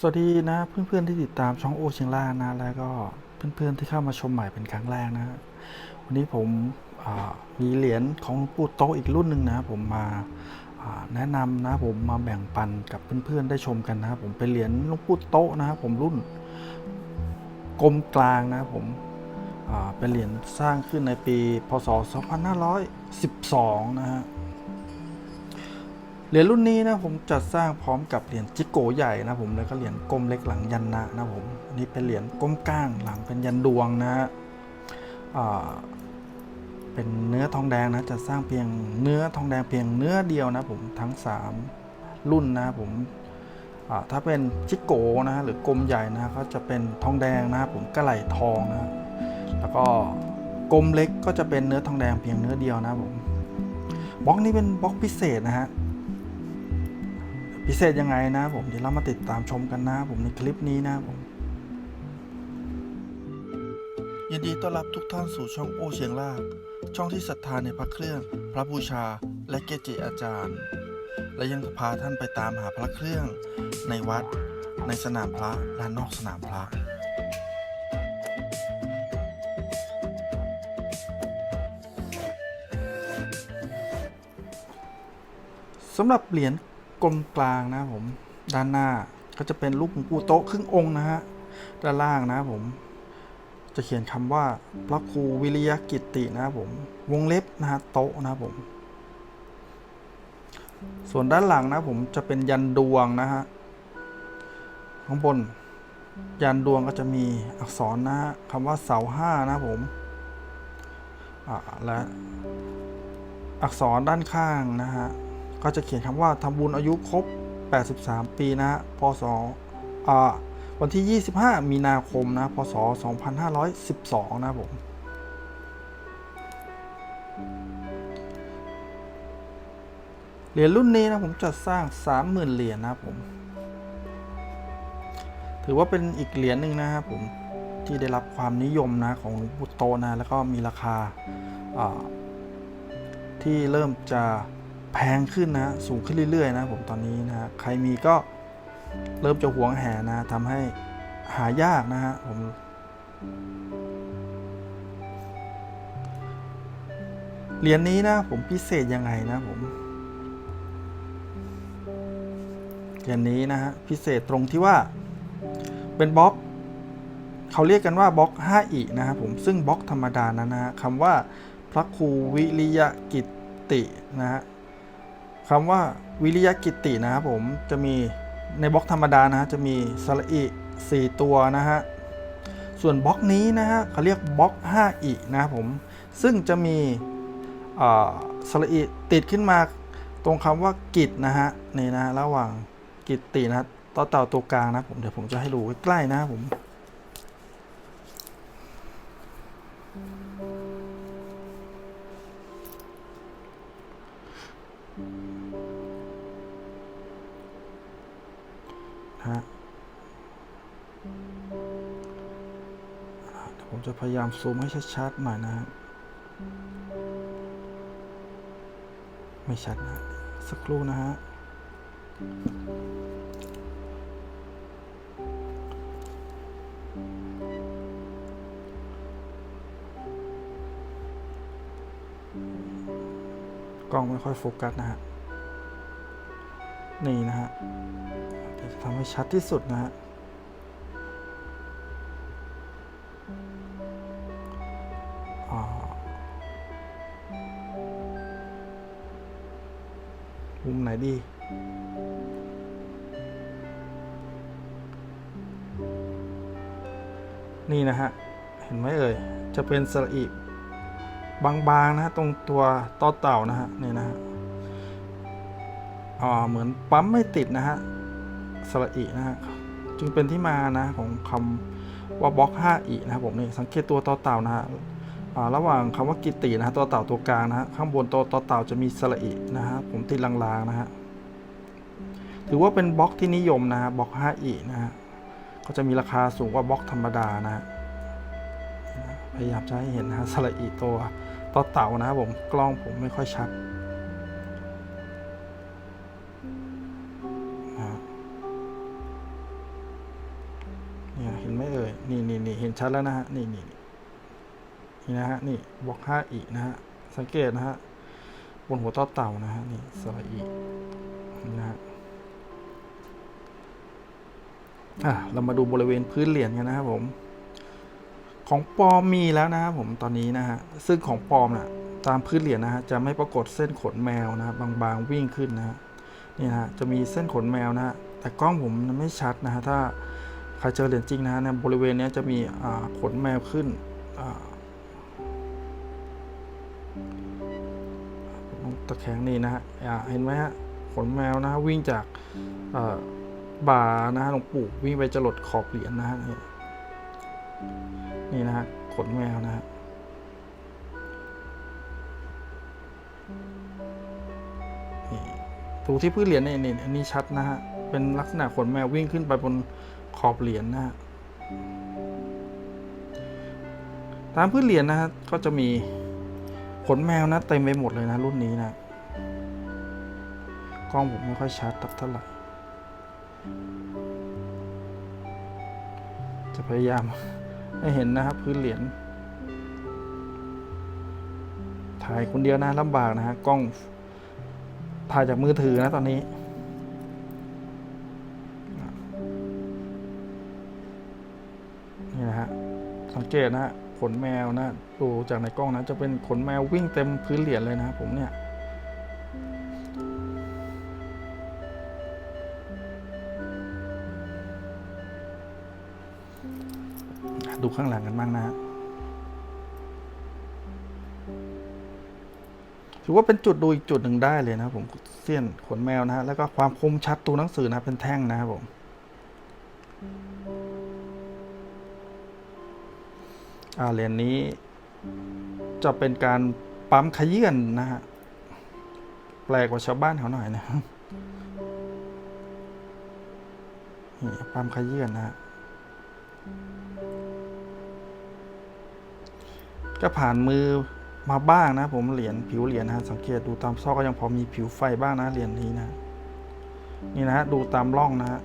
สวัสดีนะเพื่อนๆที่ติดตามช่องโอเชียงล่านะแล้วก็เพื่อนๆที่เข้ามาชมใหม่เป็นครั้งแรกนะวันนี้ผมมีเหรียญของหลวงปู่โตอีกรุ่นหนึ่งนะผมมาแนะนำนะผมมาแบ่งปันกับเพื่อนๆได้ชมกันนะผมเป็นเหรียญหลวงปู่โตนะผมรุ่นกลมกลางนะผมเป็นเหรียญสร้างขึ้นในปีพศ 2512 นะฮะ เหรียญรุ่นนี้นะผมจัดสร้างพร้อมกับเหรียญจิโกใหญ่นะผมแล้วก็เหรียญกลมเล็กหลังยันนะนะผมอันนี้เป็นเหรียญก้มก้างหลังเป็นยันดวงนะฮะเป็นเนื้อทองแดงนะจะสร้างเพียงเนื้อทองแดงเพียงเนื้อเดียวนะผมทั้ง 3 รุ่นนะผมถ้าเป็นจิโกนะหรือกลมใหญ่นะก็จะเป็นทองแดงนะผมกระไหลทองนะแล้วก็กลมเล็กก็จะเป็นเนื้อทองแดงเพียงเนื้อเดียวนะผมบล็อกนี้เป็นบล็อกพิเศษนะฮะ พิเศษยังไงนะผมเดี๋ยวเรามาติดตามชมกันนะผมในคลิปนี้นะผมยินดีต้อนรับทุกท่านสู่ช่องโอเชียงลาก ช่องที่ศรัทธาในพระเครื่อง พระบูชา และเกจิอาจารย์ และยังพาท่านไปตามหาพระเครื่อง ในวัด ในสนามพระและนอกสนามพระสำหรับเหรียญ กลมกลางนะผมด้านหน้าก็จะเป็นรูปหลวงปู่โต๊ะครึ่งองค์นะฮะด้านล่างนะผม จะเขียนคำว่าพระครูวิริยกิตตินะครับผม วงเล็บนะฮะโต๊ะนะครับผม ส่วนด้านหลังนะผมจะเป็นยันดวงนะฮะข้างบน ยันดวงก็จะมีอักษรนะฮะคำว่าเสาห้านะผมอ่าและอักษรด้านข้างนะฮะ ก็จะเขียนคำว่าทำบุญอายุครบ 83 ปีนะพศวันที่ 25 มีนาคมนะพศ 2512 นะผมเหรียญรุ่นนี้นะผมจัดสร้าง 30,000 เหรียญนะผม ถือว่าเป็นอีกเหรียญหนึ่งนะครับผมที่ได้รับความนิยมนะของหลวงพุโตนะแล้วก็มีราคาที่เริ่มจะ แพงขึ้นนะ สูงขึ้นเรื่อย ๆ นะผมตอนนี้นะใครมีก็เริ่มจะหวงแหนนะทำให้หายากนะฮะผมเหรียญนี้นะผมพิเศษยังไงนะผมเหรียญนี้นะฮะพิเศษตรงที่ว่าเป็นบล็อกเขาเรียกกันว่าบล็อก 5 อีนะครับผมซึ่งบล็อกธรรมดานั้นนะฮะคำว่าพระครูวิริยกิตตินะฮะ คำว่าวิริยกิตตินะครับผมจะมีในบล็อกธรรมดานะฮะจะมีสระอิ4ตัวนะฮะส่วนบล็อกนี้นะฮะเขาเรียกบล็อก5อีนะครับผมซึ่งจะมีสระอิติดขึ้นมาตรงคำว่ากิตนะฮะนี่นะระหว่างกิตตินะต่อเต่าตัวกลางนะผมเดี๋ยวผมจะให้ดูใกล้ๆนะครับผม ผมจะพยายามซูมให้ชัดๆหน่อยนะฮะไม่ชัดนะ สักครู่นะฮะกล้องไม่ค่อยโฟกัสนะฮะ นี่นะฮะจะทำให้ชัดที่สุดนะฮะ ดีนี่นะฮะ เห็นไหมเอ่ย จะเป็นสระอิบางๆนะฮะตรงตัวต่อเต่านะฮะนี่นะฮะอ่าเหมือนปั๊มไม่ติดนะฮะสระอีนะฮะจึงเป็นที่มานะของคำว่าบล็อก5อีนะครับผมนี่สังเกตตัวต่อเต่านะฮะ ระหว่างคำว่ากิตินะฮะตัวเต่าตัวกลางนะฮะข้างบนตัวต่อเต่าจะมีสระอีนะฮะผมติดลางๆนะฮะถือว่าเป็นบล็อกที่นิยมนะฮะบล็อก5อีนะฮะก็จะมีราคาสูงกว่าบล็อกธรรมดานะฮะพยายามจะให้เห็นนะฮะสระอีตัวต่อเต่านะครับผมกล้องผมไม่ค่อยชัดเนี่ยเห็นไหมเอ่ยนี่นี่นี่เห็นชัดแล้วนะฮะนี่นี่ นี่นะฮะ นี่บล็อกห้าอีนะฮะ สังเกตนะฮะ บนหัวต่อเต่านะฮะ นี่สระอีนะฮะ อะ เรามาดูบริเวณพื้นเหรียญกันนะครับผม ของปลอมมีแล้วนะครับผม ตอนนี้นะฮะ ซึ่งของปลอมน่ะ ตามพื้นเหรียญนะฮะ จะไม่ปรากฏเส้นขนแมวนะบบางๆวิ่งขึ้นนะฮะ นี่นะฮะ จะมีเส้นขนแมวนะฮะ แต่กล้องผมมันไม่ชัดนะฮะ ถ้าใครเจอเหรียญจริงนะฮะในบริเวณนี้จะมีขนแมวขึ้น ตะแคงนี่นะฮะเห็นไหมฮะขนแมวนะฮะวิ่งจากบ่านะฮะหลวงปู่วิ่งไปจรดขอบเหรียญนะฮะนี่นะฮะขนแมวนะฮะนี่ดูที่พื้นเหรียญนี่นี่อันนี้ชัดนะฮะเป็นลักษณะขนแมววิ่งขึ้นไปบนขอบเหรียญนะฮะตามพื้นเหรียญนะฮะก็จะมี ขนแมวนะเต็มไปหมดเลยนะ รุ่นนี้นะ กล้องผมไม่ค่อยชัดตักเท่าไหร่ จะพยายามให้เห็นนะครับ พื้นเหรียญถ่ายคนเดียวนะลำบากนะฮะกล้องถ่ายจากมือถือนะตอนนี้นี่นะฮะสังเกตนะฮะ ขนแมวนะดูจากในกล้องนะจะเป็นขนแมววิ่งเต็มพื้นเหรียญเลยนะครับผมเนี่ยดูข้างหลังกันบ้างนะฮะถือว่าเป็นจุดดูอีกจุดหนึ่งได้เลยนะผมเสี้ยนขนแมวนะฮะแล้วก็ความคมชัดตัวหนังสือนะเป็นแท่งนะครับผม เหรียญนี้จะเป็นการปั๊มขยื่นนะฮะ แปลกกว่าชาวบ้านเขาหน่อยนะนี่ปั๊มขยื่นนะฮะ ก็ผ่านมือมาบ้างนะผมเหรียญผิวเหรียญนะฮะสังเกตดูตามซอกก็ยังพอมีผิวไฟบ้างนะเหรียญนี้นะ นี่นะฮะดูตามร่องนะฮะ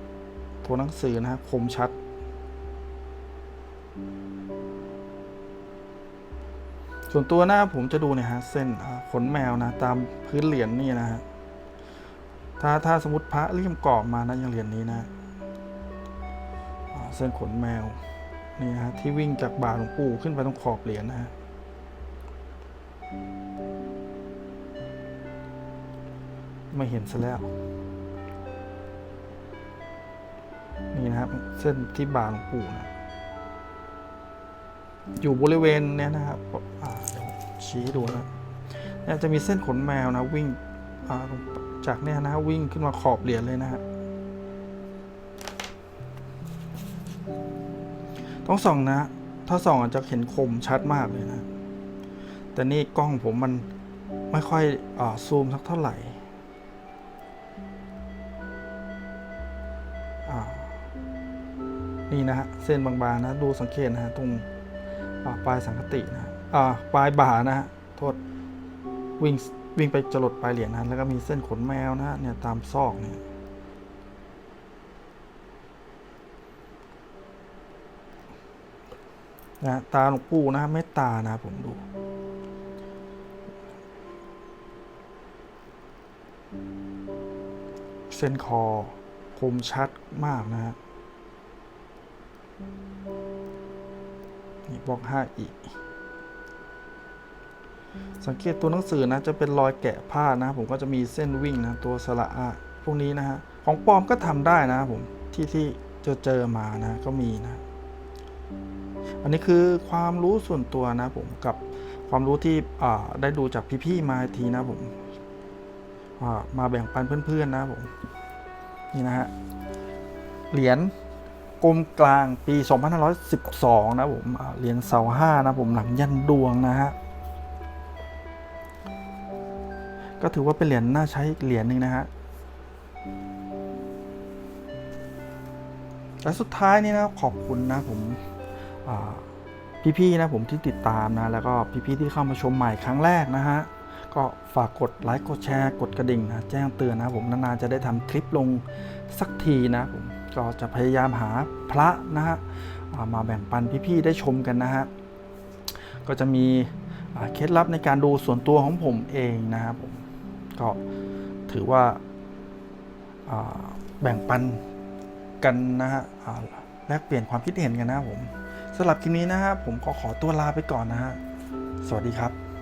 ตัวหนังสือนะฮะคมชัด ส่วนตัวหน้าผมจะดูเนี่ยฮะเส้นขนแมวนะตามพื้นเหรียญนี่นะฮะถ้าถ้าสมมติพระเลี่ยมกรอบมานะอย่างเหรียญนี้นะเส้นขนแมวนี่นะฮะที่วิ่งจากบ่าหลวงปู่ขึ้นไปตรงขอบเหรียญนะฮะไม่เห็นซะแล้ว นี่นะครับ เส้นที่บาหลวงปู่นะอยู่บริเวณเนี้ยนะครับ ชี้ให้ดูนะเนี่ยจะมีเส้นขนแมวนะวิ่งจากเนี่ยนะวิ่งขึ้นมาขอบเหรียญเลยนะฮะต้องส่องนะ ถ้าส่องอาจจะเห็นคมชัดมากเลยนะ แต่นี่กล้องผมมันไม่ค่อยอซูมสักเท่าไหร่นี่นะฮะเส้นบางๆนะ ดูสังเกตนะฮะตรงปลายสังกตินะ ปลายบ่านะฮะโทษวิ่งวิ่งไปจรดปลายเหรียญนะแล้วก็มีเส้นขนแมวนะฮะเนี่ยตามซอกเนี่ยนะตาหลวงปู่นะเมตตานะผมดูเส้นคอคมชัดมากนะฮะนี่บล็อกห้าอีก สังเกตตัวหนังสือนะจะเป็นรอยแกะผ้านะผมก็จะมีเส้นวิ่งนะตัวสระอะพวกนี้นะฮะของปลอมก็ทำได้นะผมที่ที่เจอเจอมานะก็มีนะ อันนี้คือความรู้ส่วนตัวนะผมกับความรู้ที่ได้ดูจากพี่ๆมาทีนะผมมาแบ่งปันเพื่อนๆนะผมนี่นะฮะเหรียญกลมกลางปี 2512 นะผมอ่าเหรียญเสาห้านะผมหลังยันดวงนะฮะ ก็ถือว่าเป็นเหรียญน่าใช้อีกเหรียญหนึ่งนะฮะและสุดท้ายนี่นะขอบคุณนะผมพี่ๆนะผมที่ติดตามนะ แล้วก็พี่ๆที่เข้ามาชมใหม่ครั้งแรกนะฮะก็ฝากกดไลค์กดแชร์กดกระดิ่งนะแจ้งเตือนนะผมนานๆจะได้ทำคลิปลงสักทีนะผมก็จะพยายามหาพระนะฮะมาแบ่งปันพี่ๆได้ชมกันนะฮะก็จะมีเคล็ดลับในการดูส่วนตัวของผมเองนะครับผม ก็ถือว่าาแบ่งปันกันนะฮะแลกเปลี่ยนความคิดเห็นกันนะผมสำหรับคลิปนี้นะฮะผมก็ขอตัวลาไปก่อนนะฮะ สวัสดีครับ